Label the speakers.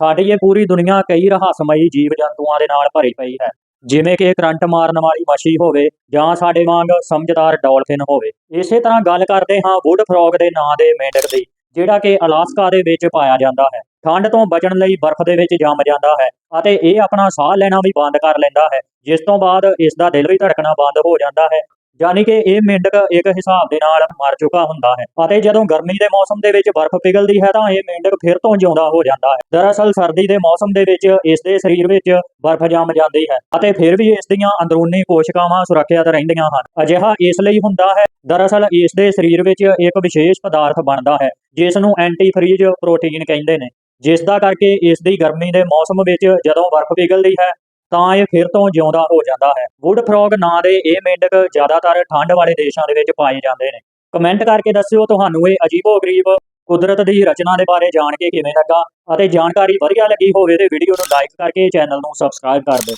Speaker 1: ਸਾਡੀ ਇਹ ਪੂਰੀ ਦੁਨੀਆ ਕਈ ਰਹੱਸਮਈ ਜੀਵ ਜੰਤੂਆਂ ਦੇ ਨਾਲ ਭਰੀ ਪਈ ਹੈ। ਜਿਵੇਂ ਕਿ ਕਰੰਟ ਮਾਰਨ ਵਾਲੀ ਮੱਛੀ ਹੋਵੇ ਜਾਂ ਸਾਡੇ ਵਾਂਗ ਸਮਝਦਾਰ ਡਾਲਫਿਨ ਹੋਵੇ। ਇਸੇ ਤਰ੍ਹਾਂ ਗੱਲ ਕਰਦੇ ਹਾਂ ਵੁੱਡ ਫਰੋਗ ਦੇ ਨਾਂ ਦੇ ਮੇਂਢਕ ਦੀ, ਜਿਹੜਾ ਕਿ ਅਲਾਸਕਾ ਦੇ ਵਿੱਚ ਪਾਇਆ ਜਾਂਦਾ ਹੈ। ਠੰਡ ਤੋਂ ਬਚਣ ਲਈ ਬਰਫ਼ ਦੇ ਵਿੱਚ ਜੰਮ ਜਾਂਦਾ ਹੈ ਅਤੇ ਇਹ ਆਪਣਾ ਸਾਹ ਲੈਣਾ ਵੀ ਬੰਦ ਕਰ ਲੈਂਦਾ ਹੈ, ਜਿਸ ਤੋਂ ਬਾਅਦ ਇਸ ਦਾ ਦਿਲ ਵੀ ਧੜਕਣਾ ਬੰਦ ਹੋ ਜਾਂਦਾ ਹੈ। ਯਾਨੀ ਕਿ ਇਹ ਮੇਂਢਕ ਇੱਕ ਹਿਸਾਬ ਦੇ ਨਾਲ ਮਰ ਚੁੱਕਾ ਹੁੰਦਾ ਹੈ ਅਤੇ ਜਦੋਂ ਗਰਮੀ ਦੇ ਮੌਸਮ ਦੇ ਵਿੱਚ ਬਰਫ਼ ਪਿਘਲਦੀ ਹੈ ਤਾਂ ਇਹ ਮੇਂਢਕ ਫਿਰ ਤੋਂ ਜਿਉਂਦਾ ਹੋ ਜਾਂਦਾ ਹੈ। ਦਰਅਸਲ ਸਰਦੀ ਦੇ ਮੌਸਮ ਦੇ ਵਿੱਚ ਇਸ ਦੇ ਸਰੀਰ ਵਿੱਚ ਬਰਫ਼ ਜੰਮ ਜਾਂਦੀ ਹੈ ਅਤੇ ਫਿਰ ਵੀ ਇਸ ਦੀਆਂ ਅੰਦਰੂਨੀ ਕੋਸ਼ਿਕਾਵਾਂ ਸੁਰੱਖਿਅਤ ਰਹਿੰਦੀਆਂ ਹਨ। ਅਜਿਹਾ ਇਸ ਲਈ ਹੁੰਦਾ ਹੈ, ਦਰਅਸਲ ਇਸ ਦੇ ਸਰੀਰ ਵਿੱਚ ਇੱਕ ਵਿਸ਼ੇਸ਼ ਪਦਾਰਥ ਬਣਦਾ ਹੈ ਜਿਸ ਨੂੰ ਐਂਟੀ ਫਰੀਜ਼ ਪ੍ਰੋਟੀਨ ਕਹਿੰਦੇ ਨੇ, ਜਿਸ ਦਾ ਕਰਕੇ ਇਸ ਦੀ ਗਰਮੀ ਦੇ ਮੌਸਮ ਵਿੱਚ ਜਦੋਂ ਬਰਫ਼ ਪਿਘਲਦੀ ਹੈ ਤਾਂ ਇਹ ਫਿਰ ਤੋਂ ਜਿਉਂਦਾ ਹੋ ਜਾਂਦਾ ਹੈ। ਵੁੱਡ ਫਰੋਗ ਨਾਂ ਦੇ ਇਹ ਮੇਂਢਕ ਜ਼ਿਆਦਾਤਰ ਠੰਡ ਵਾਲੇ ਦੇਸ਼ਾਂ ਦੇ ਵਿੱਚ ਪਾਏ ਜਾਂਦੇ ਨੇ। ਕਮੈਂਟ ਕਰਕੇ ਦੱਸਿਓ ਤੁਹਾਨੂੰ ਇਹ ਅਜੀਬੋ-ਗਰੀਬ ਕੁਦਰਤ ਦੀ ਰਚਨਾ ਦੇ ਬਾਰੇ ਜਾਣ ਕੇ ਕਿਵੇਂ ਲੱਗਾ ਅਤੇ ਜਾਣਕਾਰੀ ਵਧੀਆ ਲੱਗੀ ਹੋਵੇ ਤੇ ਵੀਡੀਓ ਨੂੰ ਲਾਈਕ ਕਰਕੇ ਚੈਨਲ ਨੂੰ ਸਬਸਕ੍ਰਾਈਬ ਕਰ ਦਿਓ।